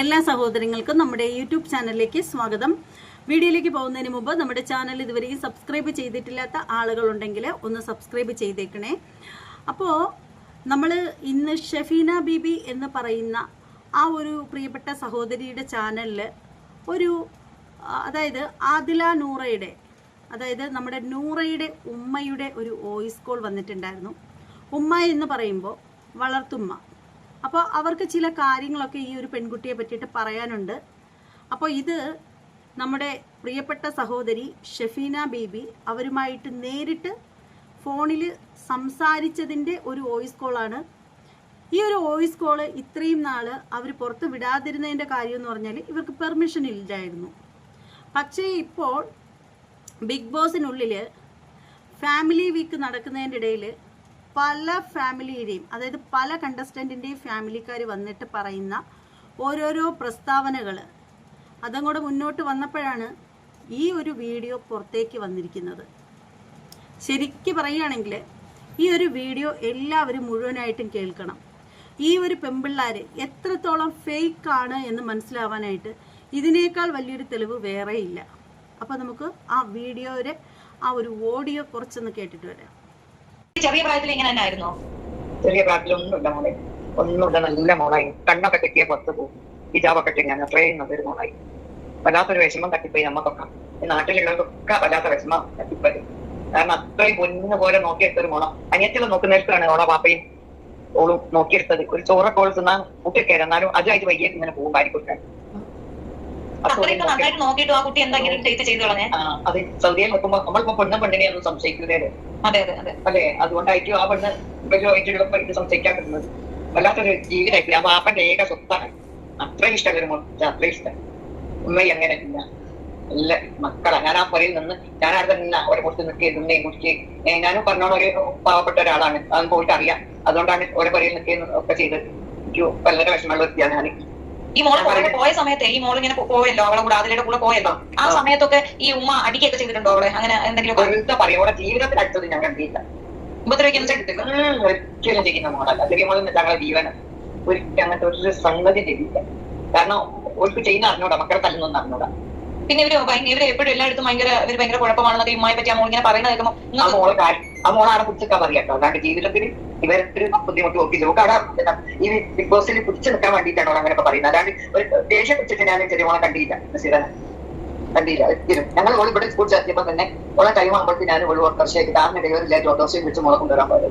എല്ലാ സഹോദരങ്ങൾക്കും നമ്മുടെ യൂട്യൂബ് ചാനലിലേക്ക് സ്വാഗതം. വീഡിയോയിലേക്ക് പോകുന്നതിന് മുമ്പ് നമ്മുടെ ചാനൽ ഇതുവരെ സബ്സ്ക്രൈബ് ചെയ്തിട്ടില്ലാത്ത ആളുകളുണ്ടെങ്കിൽ ഒന്ന് സബ്സ്ക്രൈബ് ചെയ്തേക്കണേ. അപ്പോൾ നമ്മൾ ഇന്ന് ഷെഫീന ബീബി എന്ന് പറയുന്ന ആ ഒരു പ്രിയപ്പെട്ട സഹോദരിയുടെ ചാനലിൽ ഒരു അതായത് ആദില നൂറയുടെ അതായത് നമ്മുടെ നൂറയുടെ ഉമ്മയുടെ ഒരു വോയിസ് കോൾ വന്നിട്ടുണ്ടായിരുന്നു. ഉമ്മ എന്ന് പറയുമ്പോൾ വളർത്തുമ്മ. അപ്പോൾ അവർക്ക് ചില കാര്യങ്ങളൊക്കെ ഈ ഒരു പെൺകുട്ടിയെ പറ്റിയിട്ട് പറയാനുണ്ട്. അപ്പോൾ ഇത് നമ്മുടെ പ്രിയപ്പെട്ട സഹോദരി ഷെഫീന ബീബി അവരുമായിട്ട് നേരിട്ട് ഫോണിൽ സംസാരിച്ചതിന്റെ ഒരു വോയിസ് കോളാണ്. ഈ ഒരു വോയിസ് കോൾ ഇത്രയും നാൾ അവർ പുറത്ത് വിടാതിരുന്നതിന്റെ കാര്യം എന്ന് പറഞ്ഞാൽ ഇവർക്ക് പെർമിഷൻ ഇല്ലായിരുന്നു. പക്ഷേ ഇപ്പോൾ ബിഗ് ബോസിനുള്ളിൽ ഫാമിലി വീക്ക് നടക്കുന്നതിന്റെ ഇടയിൽ പല ഫാമിലിയുടെയും അതായത് പല കണ്ടസ്റ്റന്റിന്റെയും ഫാമിലിക്കാർ വന്നിട്ട് പറയുന്ന ഓരോരോ പ്രസ്താവനകൾ അതും കൂടെ മുന്നോട്ട് വന്നപ്പോഴാണ് ഈ ഒരു വീഡിയോ പുറത്തേക്ക് വന്നിരിക്കുന്നത്. ശരിക്ക് പറയുകയാണെങ്കിൽ ഈ ഒരു വീഡിയോ എല്ലാവരും മുഴുവനായിട്ടും കേൾക്കണം. ഈ ഒരു പെമ്പിള്ളാർ എത്രത്തോളം ഫേക്ക് ആണ് എന്ന് മനസ്സിലാവാനായിട്ട് ഇതിനേക്കാൾ വലിയൊരു തെളിവ് വേറെയില്ല. അപ്പോൾ നമുക്ക് ആ വീഡിയോയുടെ ആ ഒരു ഓഡിയോ കുറച്ചൊന്ന് കേട്ടിട്ട് വരാം. ചെറിയ പ്രായത്തിൽ ഇങ്ങനെ തന്നെ ആയിരുന്നോ ചെറിയ പ്രായത്തിൽ ഒന്നുമില്ല മോളെ. ഒന്നുമില്ല നല്ല മോളായി. കണ്ണൊക്കെ കെട്ടിയ പുറത്ത് പോകും. ഹിജാബൊക്കെ ഇട്ട് ഞാൻ അത്രയും നല്ലൊരു മോളായി. വല്ലാത്തൊരു വിഷമം തട്ടിപ്പോയി നമ്മക്കൊക്കെ. ഈ നാട്ടിലുള്ളവർക്കൊക്കെ വല്ലാത്ത വിഷമം തട്ടിപ്പോയി. കാരണം അത്രയും പൊന്നു പോലെ നോക്കിയെടുത്തൊരു മോള. അനിയത്തികൾ നോക്കുന്നേരത്താണ് ഓളെ പാപ്പയും ഓളും നോക്കിയെടുത്തത്. ഒരു ചോറൊക്കെ ഓൾ തിന്നാൻ കൂട്ടിക്കയറി എന്നാലും അതുമായിട്ട് വയ്യ ഇങ്ങനെ പോകും കുട്ടി കളഞ്ഞേ അത് സൗദിയിൽ നിൽക്കുമ്പോ നമ്മളിപ്പോ പെണ്ണും പെണ്ണിനെ ഒന്നും സംശയിക്കുന്നേ അതെ അതെ അതെ. അല്ലെ അതുകൊണ്ടായിരിക്കും ആ പെണ്ണ് വലിയ ഇത് സംസാരിക്കാൻ പറ്റുന്നത്. വല്ലാത്തൊരു ആ പാപ്പന്റെ ഏക സ്വത്താണ്. അത്രയും ഇഷ്ടം ഒരു മോൾക്ക്. അത്രയും ഇഷ്ടം. അങ്ങനെ ഇല്ല നല്ല മക്കളാ. ഞാൻ ആ പുറയിൽ നിന്ന് ഞാൻ അവിടെ അവരെ കുറിച്ച് നിൽക്കുക തിന്നേം കുറിച്ച് ഞാനും പറഞ്ഞോളൂ ഒരു പാവപ്പെട്ട ഒരാളാണ്. അതൊന്നും പോയിട്ട് അറിയാം. അതുകൊണ്ടാണ് ഓരോ പുറയിൽ നിൽക്കുകയും ഒക്കെ ചെയ്ത്. എനിക്ക് വളരെ വിഷമമുള്ള വ്യക്തിയാണ് ഞാൻ ഈ മോൾ പുറകെ പോയ സമയത്ത് ഈ മോൾ ഇങ്ങനെ പോയല്ലോ അവളെ കൂടെ അതിലെ കൂടെ പോയല്ലോ. ആ. സമയത്തൊക്കെ ഈ ഉമ്മ അടിക്കൊക്കെ ചെയ്തിട്ടുണ്ടോ അവളെ? അങ്ങനെ എന്തെങ്കിലും വെറുതെ പറയും ഓരോ ജീവിതത്തിൽ അടുത്തത് ഞാൻ കണ്ടില്ല ഉപദ്രവിക്കൊന്നും ചെയ്തിട്ടില്ല ഉം, ഒരിക്കലും ചെയ്യുന്ന മോളല്ല. അല്ലെങ്കിൽ മോൾ ഞങ്ങളെ ജീവനം ഒരിക്കലും അങ്ങനത്തെ ഒരു സംഗതി ചെയ്യില്ല കാരണം ഓർക്ക് ചെയ്യുന്ന അറിഞ്ഞൂടാ മക്കളെ തല്ലുന്നൊന്നും അറിഞ്ഞൂടാ. പിന്നെ ഇവർ ഇവർ എപ്പോഴും എല്ലായിടത്തും ഭയങ്കര ഇവർ ഭയങ്കര കുഴപ്പമാണെന്നൊക്കെ ഉമ്മയെ പറ്റി ആ മോൾ ഇങ്ങനെ പറയുന്നത് കേൾക്കുമ്പോൾ ആ മോളാണ് പിടിച്ചൊക്കെ പറയാം കേട്ടോ അല്ലാണ്ട് ജീവിതത്തിൽ ഇവരൊരു ബുദ്ധിമുട്ട് നോക്കി നമുക്ക് അവിടെ ഈ ബിഗ് ബോസിൽ പിടിച്ചു നിൽക്കാൻ വേണ്ടിയിട്ടാണ് അവൾ അങ്ങനെയൊക്കെ പറയുന്നത്? അതാണ് ഒരു ദേഷ്യം പിടിച്ചിട്ട് ഞാൻ ചെറിയ മോളെ കണ്ടില്ല. കണ്ടില്ല ഒരിക്കലും. ഞങ്ങൾ ഓൾ ഇവിടെ സ്കൂൾ ചേർത്തിയപ്പോ തന്നെ ഓളെ ടൈം ആകുമ്പോഴത്തേക്ക് ഞാൻ ഒരു ഓട്ടോറിക്ഷയ്ക്ക് കാരണം ഡെലിവറി ഓട്ടോറിക്ഷയിൽ വിളിച്ച് മോളെ കൊണ്ടുവരാൻ പോയത്.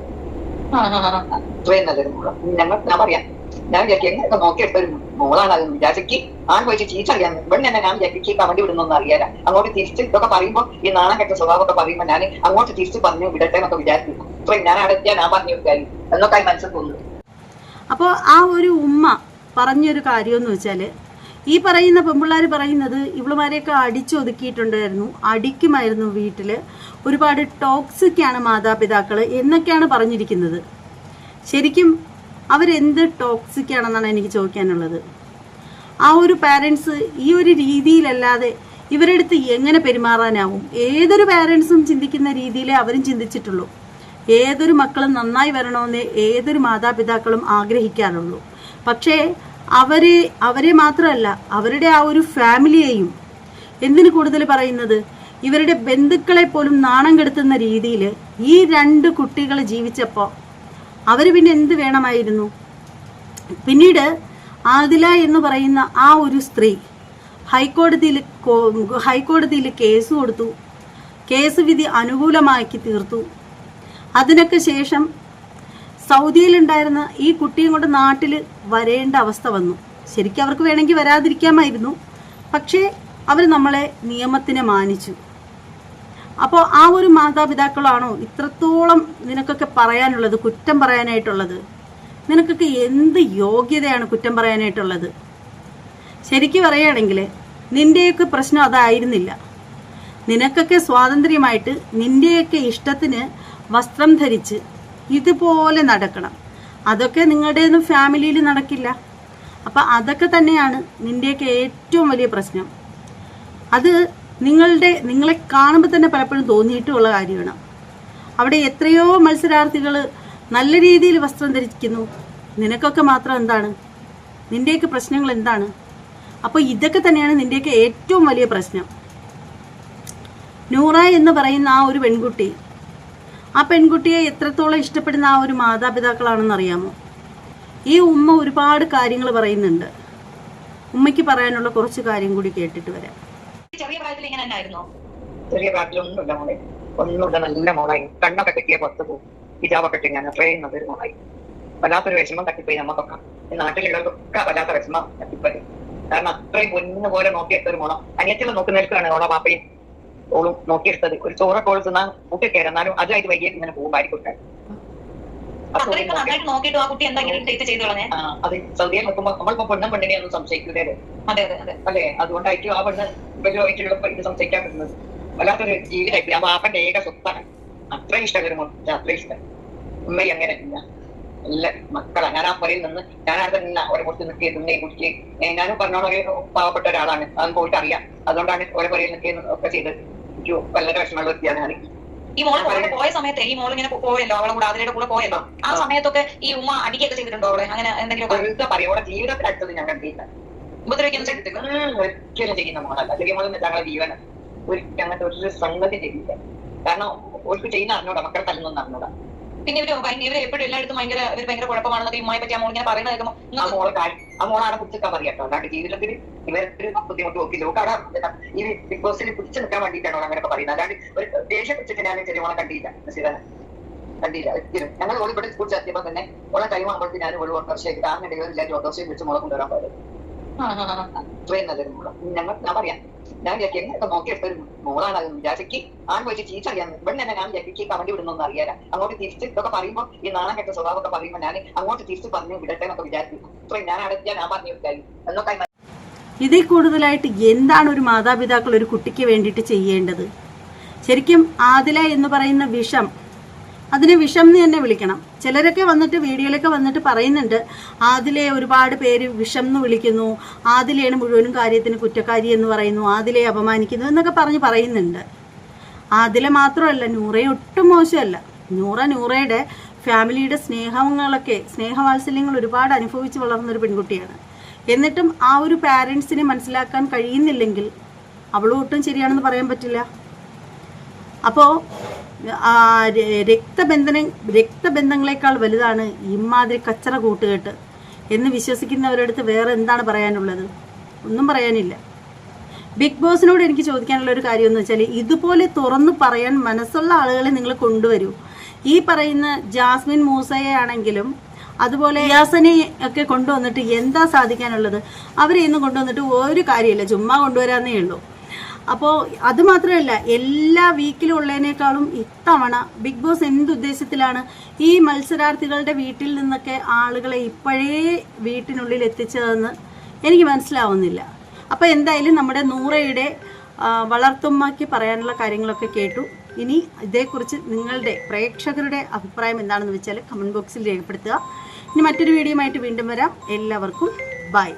അത്രയും നല്ലൊരു മോളെ. ഞങ്ങൾ ഞാൻ പറയാം. ഞാൻ വിചാരിക്കും എങ്ങനെയൊക്കെ നോക്കിയെടുത്ത ഒരു മോളാണ് വിചാരിക്ക് ആൺ പോയിട്ട് ചീച്ച അറിയാൻ ഇവിടെ തന്നെ ഞാൻ വിചാരിക്കും കമന്റ് വിടുന്നൊന്നും അറിയാല അങ്ങോട്ട് തിരിച്ച് ഇതൊക്കെ പറയുമ്പോൾ ഈ നാണം കെട്ട സ്വഭാവമൊക്കെ പറയുമ്പോൾ ഞാൻ അങ്ങോട്ട് തിരിച്ച് പറഞ്ഞു വിടട്ടെ എന്നൊക്കെ വിചാരിക്കും ഇത്രയും ഞാൻ അവിടെ എത്തിയാൽ ഞാൻ പറഞ്ഞു വിട്ടാലും എന്നൊക്കെ മനസ്സിൽ തോന്നുന്നു അപ്പോൾ ആ ഒരു ഉമ്മ പറഞ്ഞൊരു കാര്യമെന്ന് വെച്ചാൽ ഈ പറയുന്ന പെമ്പിള്ളാർ പറയുന്നത് ഇവളുമാരെയൊക്കെ അടിച്ചൊതുക്കിയിട്ടുണ്ടായിരുന്നു അടിക്കുമായിരുന്നു വീട്ടിൽ ഒരുപാട് ടോക്സിക്കാണ് മാതാപിതാക്കൾ എന്നൊക്കെയാണ് പറഞ്ഞിരിക്കുന്നത് ശരിക്കും അവരെന്ത് ടോക്സിക് ആണെന്നാണ് എനിക്ക് ചോദിക്കാനുള്ളത്. ആ ഒരു പാരൻസ് ഈ ഒരു രീതിയിലല്ലാതെ ഇവരുടെ അടുത്ത് എങ്ങനെ പെരുമാറാനാവും? ഏതൊരു പാരൻസും ചിന്തിക്കുന്ന രീതിയിലേ അവരും ചിന്തിച്ചിട്ടുള്ളൂ. ഏതൊരു മക്കളും നന്നായി വരണമെന്ന് ഏതൊരു മാതാപിതാക്കളും ആഗ്രഹിക്കാറുള്ളൂ പക്ഷേ അവരെ അവരെ മാത്രമല്ല അവരുടെ ആ ഒരു ഫാമിലിയെയും എന്തിനു കൂടുതൽ പറയുന്നത്? ഇവരുടെ ബന്ധുക്കളെ പോലും നാണം കെടുത്തുന്ന രീതിയിൽ ഈ രണ്ട് കുട്ടികൾ ജീവിച്ചപ്പോൾ അവർ പിന്നെ എന്ത് വേണമായിരുന്നു? പിന്നീട് ആദില എന്ന് പറയുന്ന ആ ഒരു സ്ത്രീ ഹൈക്കോടതിയിൽ ഹൈക്കോടതിയിൽ കേസ് കൊടുത്തു. കേസ് വിധി അനുകൂലമാക്കി തീർത്തു. അതിനൊക്കെ ശേഷം സൗദിയിലുണ്ടായിരുന്ന ഈ കുട്ടിയും കൊണ്ട് നാട്ടിൽ വരേണ്ട അവസ്ഥ വന്നു. ശരിക്കും അവർക്ക് വേണമെങ്കിൽ വരാതിരിക്കാമായിരുന്നു. പക്ഷേ അവർ നമ്മളെ നിയമത്തിനെ മാനിച്ചു. അപ്പോൾ ആ ഒരു മാതാപിതാക്കളാണോ ഇത്രത്തോളം നിനക്കൊക്കെ പറയാനുള്ളത് കുറ്റം പറയാനായിട്ടുള്ളത്? നിനക്കൊക്കെ എന്ത് യോഗ്യതയാണ് കുറ്റം പറയാനായിട്ടുള്ളത്? ശരിക്കും പറയുകയാണെങ്കിൽ നിന്റെയൊക്കെ പ്രശ്നം അതായിരുന്നില്ല. നിനക്കൊക്കെ സ്വാതന്ത്ര്യമായിട്ട് നിന്റെയൊക്കെ ഇഷ്ടത്തിന് വസ്ത്രം ധരിച്ച് ഇതുപോലെ നടക്കണം. അതൊക്കെ നിങ്ങളുടെയൊന്നും ഫാമിലിയിൽ നടക്കില്ല. അപ്പം അതൊക്കെ തന്നെയാണ് നിന്റെയൊക്കെ ഏറ്റവും വലിയ പ്രശ്നം. അത് നിങ്ങളുടെ നിങ്ങളെ കാണുമ്പോൾ തന്നെ പലപ്പോഴും തോന്നിയിട്ടുള്ള കാര്യമാണ്. അവിടെ എത്രയോ മത്സരാർത്ഥികൾ നല്ല രീതിയിൽ വസ്ത്രം ധരിക്കുന്നു. നിനക്കൊക്കെ മാത്രം എന്താണ്? നിന്റെയൊക്കെ പ്രശ്നങ്ങൾ എന്താണ്? അപ്പോൾ ഇതൊക്കെ തന്നെയാണ് നിന്റെയൊക്കെ ഏറ്റവും വലിയ പ്രശ്നം. നൂറ എന്ന് പറയുന്ന ആ ഒരു പെൺകുട്ടി ആ പെൺകുട്ടിയെ എത്രത്തോളം ഇഷ്ടപ്പെടുന്ന ആ ഒരു മാതാപിതാക്കളാണെന്നറിയാമോ ഈ ഉമ്മ ഒരുപാട് കാര്യങ്ങൾ പറയുന്നുണ്ട്. ഉമ്മയ്ക്ക് പറയാനുള്ള കുറച്ച് കാര്യം കൂടി കേട്ടിട്ട് വരാം. ചെറിയ പ്രായത്തിൽ ഇങ്ങനെ തന്നെ ആയിരുന്നോ ചെറിയ പ്രായത്തിലൊന്നുമില്ല മോളെ. ഒന്നുമില്ല. നല്ല മോളായി കണ്ണൊക്കെ കെട്ടിയ പുറത്ത് പോകും. ഹിജാബൊക്കെ ഇട്ട് ഞാൻ അത്രയും നല്ലൊരു മോളായി. വല്ലാത്തൊരു വിഷമം തട്ടിപ്പോയി നമുക്കൊക്കെ നാട്ടിലുള്ളവർക്കൊക്കെ വല്ലാത്ത വിഷമം തട്ടിപ്പോയി. കാരണം അത്രയും പൊന്നു പോലെ നോക്കിയെടുത്ത ഒരു മോളം. അനിയത്തിനെ നോക്കി നിൽക്കുകയാണ് ഓളോ പാപ്പയും ഓളും നോക്കിയെടുത്തത്. ഒരു ചോറൊക്കെ ഓൾ തിന്നാൻ കൂട്ടി കയറുന്നാലും അതുമായിട്ട് വൈകിട്ട് ഇങ്ങനെ പോകും അപ്പൊ അത്രയൊക്കെ നന്നായിട്ട് നോക്കിയിട്ട് ആ കുട്ടി എന്താ ഇങ്ങനെ ഡേറ്റ് ചെയ്ത് കളഞ്ഞേ അത്. സൗദിയിൽ നോക്കുമ്പോൾ നമ്മളിപ്പോ പെണ്ണും പെണ്ണിനെ ഒന്നും അതെ അതെ അതെ. അല്ലെ? അതുകൊണ്ടായിരിക്കും ആ പെണ്ണ് ഇവരുമായിട്ടുള്ള ഇത് സംശയിക്കാൻ പറ്റുന്നത്. വല്ലാത്തൊരു ജീവിതമായിട്ട് ആ പാപ്പന്റെ ഏക സ്വത്താണ്. അത്രയും ഇഷ്ടകരമാണ് അത്രയും ഇഷ്ടം. ഉമ്മ അങ്ങനെ ഇല്ല നല്ല മക്കളാ. ഞാൻ ആ പുറയിൽ നിന്ന് ഞാൻ അവിടെ നിന്ന് അവരെ കുറിച്ച് നിൽക്കി തിന്നേ കുറിച്ച് ഞാനും പറഞ്ഞോളൂ. ഒരു പാവപ്പെട്ട ഒരാളാണ്. അതും പോയിട്ട് അറിയാം. അതുകൊണ്ടാണ് ഓരോ പുറയിൽ നിൽക്കുകയും ഒക്കെ ചെയ്ത് എനിക്ക് വളരെ വിഷമമുള്ള വ്യക്തിയാണ് ഞാൻ ഈ മോൾ പുറകെ പോയ സമയത്ത് ഈ മോൾ ഇങ്ങനെ പോയല്ലോ അവളെ കൂടെ അതിലൂടെ കൂടെ പോയല്ലോ. ആ സമയത്തൊക്കെ ഈ ഉമ്മ അടിക്കൊക്കെ ചെയ്തിട്ടുണ്ടോ അവളെ? അങ്ങനെ എന്തെങ്കിലും പറയും അവളെ ജീവിതത്തിൽ അടുത്തത് ഞാൻ കണ്ടിട്ടില്ല. ഉപദ്രവിക്കാൻ ചെയ്തിട്ടില്ല ഉം, ഒരിക്കലും ചെയ്യുന്ന മോളല്ല. ചെറിയ മോൾ ഞങ്ങളെ ജീവന ഒരിക്കലും അങ്ങനത്തെ ഒരു സംഗതി ചെയ്യില്ല. കാരണം ഓർക്ക് ചെയ്യുന്ന അറിഞ്ഞൂടാ മക്കളെ തല്ലുന്നൊന്നും അറിഞ്ഞൂടാ. പിന്നെ ഇവർ ഇവർ എപ്പോഴും എല്ലായിടത്തും ഭയങ്കര ഇവർ ഭയങ്കര കുഴപ്പമാണെന്നൊക്കെ ഉമ്മയെ പറ്റി മോൾ ഇങ്ങനെ പറയുന്നത് കേൾക്കുമ്പോൾ ആ മോളെ കാര്യം ആ മോളാടെ കുറിച്ചൊക്കെ പറയാട്ടോ അല്ലാണ്ട് ജീവിതത്തിൽ ഇവരൊരു ബുദ്ധിമുട്ട് നോക്കില്ല ഓക്ക് അവിടെ ഈ ബിഗ് ബോസിൽ പിടിച്ചു നിൽക്കാൻ വേണ്ടിയിട്ടാണ് അങ്ങനെയൊക്കെ പറയുന്നത്. അല്ലാണ്ട് ഒരു ദേഷ്യം പിടിച്ചിട്ട് ഞാൻ ചെറിയ കണ്ടിയില്ല നസീറനെ കണ്ടില്ല. ഒരിക്കലും ഞങ്ങൾ ഓൾ ഇവിടെ സ്കൂൾ ചേർത്തിയപ്പോ തന്നെ ഓളെ ടൈം ആകുമ്പോഴത്തേക്ക് ഞാൻ ഒരു ഓട്ടോറിക്ഷ താങ്ങ ഡെലിവറി ഓട്ടോറിക്ഷയിൽ വെച്ച് മോളെ കൊണ്ടുവരാൻ പോയത്. അത്രയും നല്ലൊരു മോൾ. ഞങ്ങൾ ഞാൻ പറയാം. ഞാൻ വിചാരിക്കും എങ്ങനെയൊക്കെ നോക്കിയെടുത്ത ഒരു മോളാണ് അത് വിചാരിക്ക്. ആൺ പോയിട്ട് ചീച്ചറിയാൻ ഇവിടെ തന്നെ ഞാൻ വിചാരിക്കും കമന്റ് വിടുന്നൊന്നും അറിയാല അങ്ങോട്ട് തിരിച്ച് ഇതൊക്കെ പറയുമ്പോൾ ഈ നാണം കെട്ട സ്വഭാവമൊക്കെ പറയുമ്പോൾ ഞാൻ അങ്ങോട്ട് തിരിച്ച് പറഞ്ഞു വിടട്ടെ എന്നൊക്കെ വിചാരിക്കും. ഞാൻ അവിടെ ഞാൻ പറഞ്ഞു വിട്ടായി. എന്നൊക്കെ ഇതിൽ കൂടുതലായിട്ട് എന്താണ് ഒരു മാതാപിതാക്കൾ ഒരു കുട്ടിക്ക് വേണ്ടിയിട്ട് ചെയ്യേണ്ടത്? ശരിക്കും ആദില എന്ന് പറയുന്ന വിഷം അതിനെ വിഷം എന്ന് തന്നെ വിളിക്കണം. ചിലരൊക്കെ വന്നിട്ട് വീഡിയോയിലൊക്കെ വന്നിട്ട് പറയുന്നുണ്ട് ആദിലെ ഒരുപാട് പേര് വിഷം എന്ന് വിളിക്കുന്നു. ആദിലെയാണ് മുഴുവനും കാര്യത്തിന് കുറ്റക്കാരി എന്ന് പറയുന്നു. ആദിലെ അപമാനിക്കുന്നു എന്നൊക്കെ പറഞ്ഞ് പറയുന്നുണ്ട്. ആദില മാത്രമല്ല നൂറെ ഒട്ടും മോശമല്ല. നൂറ നൂറയുടെ ഫാമിലിയുടെ സ്നേഹങ്ങളൊക്കെ സ്നേഹവാത്സല്യങ്ങൾ ഒരുപാട് അനുഭവിച്ച് വളർന്ന ഒരു പെൺകുട്ടിയാണ്. എന്നിട്ടും ആ ഒരു പാരൻസിനെ മനസ്സിലാക്കാൻ കഴിയുന്നില്ലെങ്കിൽ അവളും ഒട്ടും ശരിയാണെന്ന് പറയാൻ പറ്റില്ല. അപ്പോൾ രക്തബന്ധന രക്തബന്ധങ്ങളെക്കാൾ വലുതാണ് ഇമാതിരി കച്ചറ കൂട്ടുകെട്ട് എന്ന് വിശ്വസിക്കുന്നവരടുത്ത് വേറെ എന്താണ് പറയാനുള്ളത്? ഒന്നും പറയാനില്ല. ബിഗ് ബോസിനോട് എനിക്ക് ചോദിക്കാനുള്ള ഒരു കാര്യം എന്ന് വെച്ചാൽ ഇതുപോലെ തുറന്നു പറയാൻ മനസ്സുള്ള ആളുകളെ നിങ്ങൾ കൊണ്ടുവരൂ. ഈ പറയുന്ന ജാസ്മിൻ മൂസയെ ആണെങ്കിലും അതുപോലെ യാസനെ ഒക്കെ കൊണ്ടുവന്നിട്ട് എന്താ സാധിക്കാനുള്ളത്? അവരെ ഇന്നും കൊണ്ടുവന്നിട്ട് ഒരു കാര്യമില്ല. ചുമ്മാ കൊണ്ടുവരാന്നേ ഉള്ളൂ. അപ്പോൾ അത് മാത്രമല്ല എല്ലാ വീക്കിലും ഉള്ളതിനേക്കാളും ഇത്തവണ ബിഗ് ബോസ് എന്ത് ഉദ്ദേശത്തിലാണ് ഈ മത്സരാർത്ഥികളുടെ വീട്ടിൽ നിന്നൊക്കെ ആളുകളെ ഇപ്പോഴേ വീട്ടിനുള്ളിൽ എത്തിച്ചതെന്ന് എനിക്ക് മനസ്സിലാവുന്നില്ല. അപ്പോൾ എന്തായാലും നമ്മുടെ നൂറയുടെ ആ, വളർത്തുമ്മയ്ക്ക് പറയാനുള്ള കാര്യങ്ങളൊക്കെ കേട്ടു. ഇനി ഇതേക്കുറിച്ച് നിങ്ങളുടെ പ്രേക്ഷകരുടെ അഭിപ്രായം എന്താണെന്ന് വെച്ചാൽ കമന്റ് ബോക്സിൽ രേഖപ്പെടുത്തുക. ഇനി മറ്റൊരു വീഡിയോയുമായിട്ട് വീണ്ടും വരാം. എല്ലാവർക്കും ബൈ